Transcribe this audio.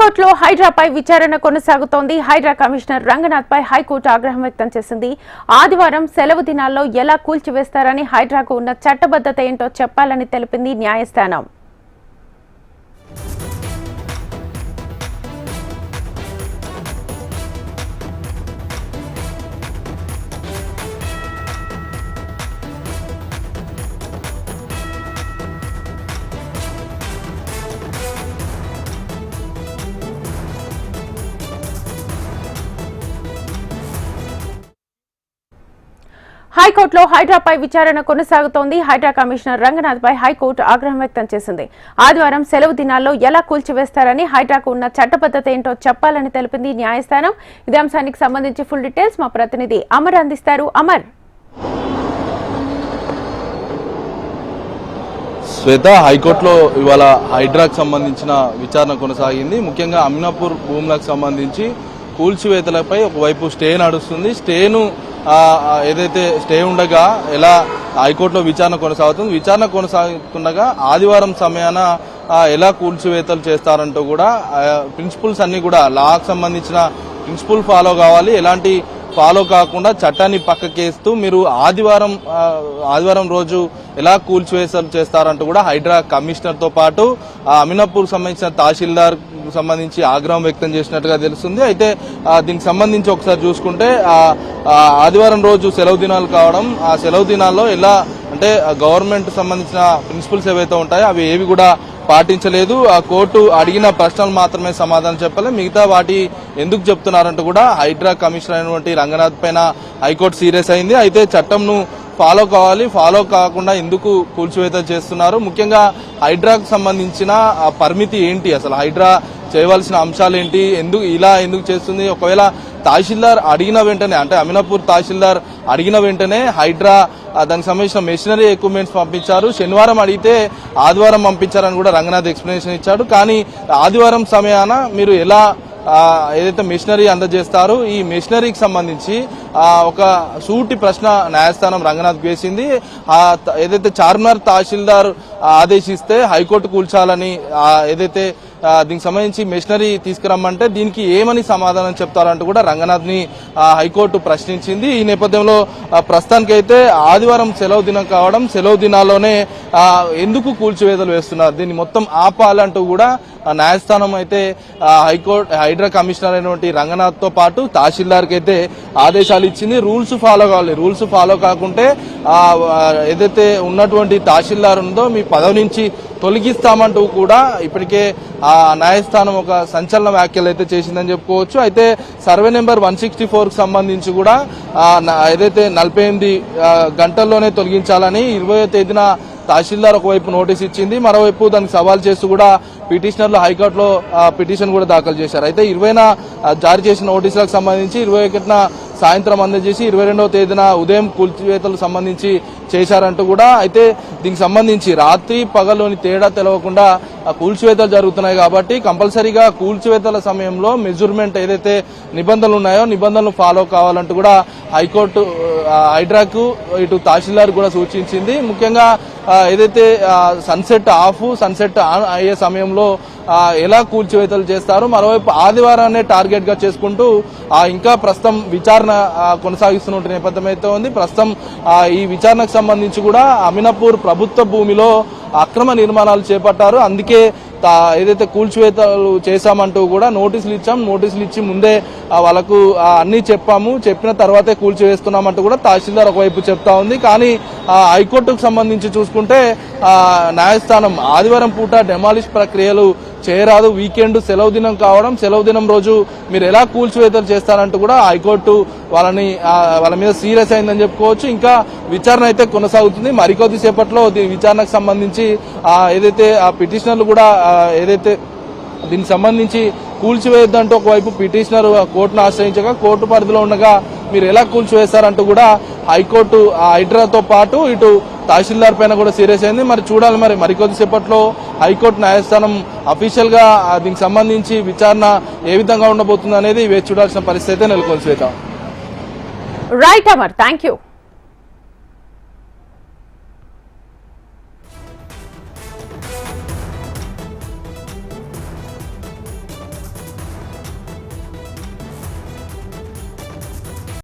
హైకోర్టులో హైడ్రాపై విచారణ కొనసాగుతోంది. హైడ్రా కమిషనర్ రంగనాథ్ పై హైకోర్టు ఆగ్రహం వ్యక్తం చేసింది. ఆదివారం సెలవు దినాల్లో ఎలా కూల్చివేస్తారని హైడ్రాకు ఉన్న చట్టబద్ధత ఏంటో చెప్పాలని తెలిపింది న్యాయస్థానం. హైకోర్టులో హైడ్రాపై విచారణ కొనసాగుతోంది. హైడ్రా కమిషనర్ రంగనాథ్ పై హైకోర్టు ఆగ్రహం వ్యక్తం చేసింది. ఆదివారం సెలవు దినాల్లో ఎలా కూల్చివేస్తారని హైడ్రాకు ఉన్న చట్టబద్ధత ఏంటో చెప్పాలని తెలిపింది న్యాయస్థానం. ఇదే అంశానికి సంబంధించి ఫుల్ డీటెయిల్స్ మా ప్రతినిధి అమర్ అందిస్తారు. అమర్. శ్వేత హైకోర్టులో ఇవాళ హైడ్రాకు సంబంధించిన విచారణ కొనసాగింది. ముఖ్యంగా అమినాపూర్ భూములకు సంబంధించి కూల్చివేతలపై ఒకవైపు స్టే నడుస్తుంది. స్టేను ఏదైతే స్టే ఉండగా ఎలా హైకోర్టులో విచారణ కొనసాగుతుంది విచారణ కొనసాగుతుండగా ఆదివారం సమయాన ఎలా కూల్చివేతలు చేస్తారంటూ కూడా ప్రిన్సిపల్స్ అన్ని కూడా లాకు సంబంధించిన ప్రిన్సిపల్ ఫాలో కావాలి ఎలాంటి ఫాలో కాకుండా చట్టాన్ని పక్కకేస్తూ మీరు ఆదివారం ఆదివారం రోజు ఎలా కూల్చివేతలు చేస్తారంటూ కూడా హైడ్రా కమిషనర్తో పాటు ఆ, అమినాపూర్ సంబంధించిన తహసీల్దార్ సంబంధించి ఆగ్రహం వ్యక్తం చేసినట్టుగా తెలుస్తుంది. అయితే దీనికి సంబంధించి ఒకసారి చూసుకుంటే ఆదివారం రోజు సెలవు దినాలు కావడం ఆ సెలవు దినాల్లో ఎలా అంటే గవర్నమెంట్ సంబంధించిన ప్రిన్సిపల్స్ ఏవైతే ఉంటాయో అవి ఏవి కూడా పాటించలేదు. ఆ కోర్టు అడిగిన ప్రశ్నలు మాత్రమే సమాధానం చెప్పలే. మిగతా వాటి ఎందుకు చెప్తున్నారంటూ కూడా హైడ్రా కమిషనర్ అయినటువంటి రంగనాథ్ పైన హైకోర్టు సీరియస్ అయింది. అయితే చట్టంను ఫాలో కావాలి ఫాలో కాకుండా ఎందుకు కూల్చివేత చేస్తున్నారు? ముఖ్యంగా హైడ్రాకు సంబంధించిన పరిమితి ఏంటి? అసలు హైడ్రా చేయవలసిన అంశాలు ఏంటి ఎందుకు ఇలా ఎందుకు చేస్తుంది? ఒకవేళ తహసీల్దార్ అడిగిన వెంటనే అంటే అమినాపూర్ తహసీల్దార్ అడిగిన వెంటనే హైడ్రా దానికి సంబంధించిన మెషినరీ ఎక్విప్మెంట్స్ పంపించారు. శనివారం అడిగితే ఆదివారం పంపించారని కూడా రంగనాథ్ ఎక్స్ప్లెనేషన్ ఇచ్చాడు. కానీ ఆదివారం సమయాన మీరు ఎలా ఏదైతే మిషనరీ అందజేస్తారో ఈ మిషనరీకి సంబంధించి ఒక సూటి ప్రశ్న న్యాయస్థానం రంగనాథ్ వేసింది. ఆ, ఏదైతే చార్మినార్ తహసీల్దార్ ఆదేశిస్తే హైకోర్టు కూల్చాలని ఏదైతే దీనికి సంబంధించి మెషినరీ తీసుకురమ్మంటే దీనికి ఏమని సమాధానం చెప్తారంటూ కూడా రంగనాథ్ని హైకోర్టు ప్రశ్నించింది. ఈ నేపథ్యంలో ప్రస్తుతానికైతే ఆదివారం సెలవు దినం కావడం సెలవు దినాల్లోనే ఎందుకు కూల్చివేతలు వేస్తున్నారు? దీన్ని మొత్తం ఆపాలంటూ కూడా న్యాయస్థానం అయితే హైకోర్టు హైడ్రా కమిషనర్ అయినటువంటి రంగనాథ్తో పాటు తహసీల్దార్కి అయితే ఆదేశాలు ఇచ్చింది. రూల్స్ ఫాలో కావాలి. రూల్స్ ఫాలో కాకుంటే ఏదైతే ఉన్నటువంటి తహసీల్దార్ ఉందో మీ పదవి నుంచి తొలగిస్తామంటూ కూడా ఇప్పటికే ఆ న్యాయస్థానం ఒక సంచలన వ్యాఖ్యలు అయితే చేసిందని చెప్పుకోవచ్చు. అయితే సర్వే నెంబర్ వన్ సిక్స్టీ ఫోర్కి సంబంధించి కూడా ఏదైతే నలభై ఎనిమిది గంటల్లోనే తొలగించాలని ఇరవై తేదీన తహసీల్దార్ ఒకవైపు నోటీస్ ఇచ్చింది. మరోవైపు దానికి సవాల్ చేస్తూ కూడా పిటిషనర్లు హైకోర్టులో పిటిషన్ కూడా దాఖలు చేశారు. అయితే ఇరవైన జారీ చేసిన నోటీసులకు సంబంధించి ఇరవై ఒకటిన సాయంత్రం అందజేసి ఇరవై రెండవ తేదీన ఉదయం కూల్చివేతలు సంబంధించి చేశారంటూ కూడా అయితే దీనికి సంబంధించి రాత్రి పగలోని తేడా తెలవకుండా కూల్చివేతలు జరుగుతున్నాయి కాబట్టి కంపల్సరీగా కూల్చివేతల సమయంలో మెజర్మెంట్ ఏదైతే నిబంధనలు ఉన్నాయో నిబంధనలు ఫాలో కావాలంటూ కూడా హైకోర్టు హైడ్రాకు ఇటు తహసీల్దార్ కూడా సూచించింది. ముఖ్యంగా ఏదైతే సన్సెట్ ఆఫ్ సన్సెట్ ఆన్ అయ్యే సమయంలో ఎలా కూల్చివేతలు చేస్తారు మరోవైపు ఆదివారాన్ని టార్గెట్గా చేసుకుంటూ ఆ, ఇంకా ప్రస్తుతం విచారణ కొనసాగిస్తున్న నేపథ్యం అయితే ఉంది. ప్రస్తుతం ఈ విచారణకు సంబంధించి కూడా అమినాపూర్ ప్రభుత్వ భూమిలో అక్రమ నిర్మాణాలు చేపట్టారు. అందుకే ఏదైతే కూల్చివేతలు చేశామంటూ కూడా నోటీసులు ఇచ్చాం. నోటీసులు ఇచ్చి ముందే వాళ్ళకు అన్నీ అన్ని చెప్పాము. చెప్పిన తర్వాతే కూల్చివేస్తున్నామంటూ కూడా తహసీల్దార్ ఒకవైపు చెప్తా ఉంది. కానీ హైకోర్టుకు సంబంధించి చూసుకుంటే న్యాయస్థానం ఆదివారం పూట డెమాలిష్ ప్రక్రియలు చేయరాదు. వీకెండ్ సెలవు దినం కావడం సెలవు దినం రోజు మీరు ఎలా కూల్చివేతలు చేస్తారంటూ కూడా హైకోర్టు వాళ్ళని వాళ్ళ మీద సీరియస్ అయిందని చెప్పుకోవచ్చు. ఇంకా విచారణ అయితే కొనసాగుతుంది. మరికొద్ది సేపట్లో విచారణకు సంబంధించి ఏదైతే ఆ పిటిషనర్లు కూడా ఏదైతే దీనికి సంబంధించి కూల్చివేయొద్దంటూ ఒకవైపు పిటిషనర్ కోర్టును ఆశ్రయించగా కోర్టు పరిధిలో ఉండగా మీరు ఎలా కూల్చివేస్తారంటూ కూడా హైకోర్టు ఆ హైడ్రాతో పాటు ఇటు తహసీల్దార్ పైన కూడా సీరియస్ అయింది. మరి చూడాలి మరి. మరికొద్దిసేపట్లో హైకోర్టు న్యాయస్థానం అఫీషియల్గా దీనికి సంబంధించి విచారణ ఏ విధంగా ఉండబోతుంది అనేది వేచి చూడాల్సిన పరిస్థితి అయితే నెలకొని Shweta right Amar thank you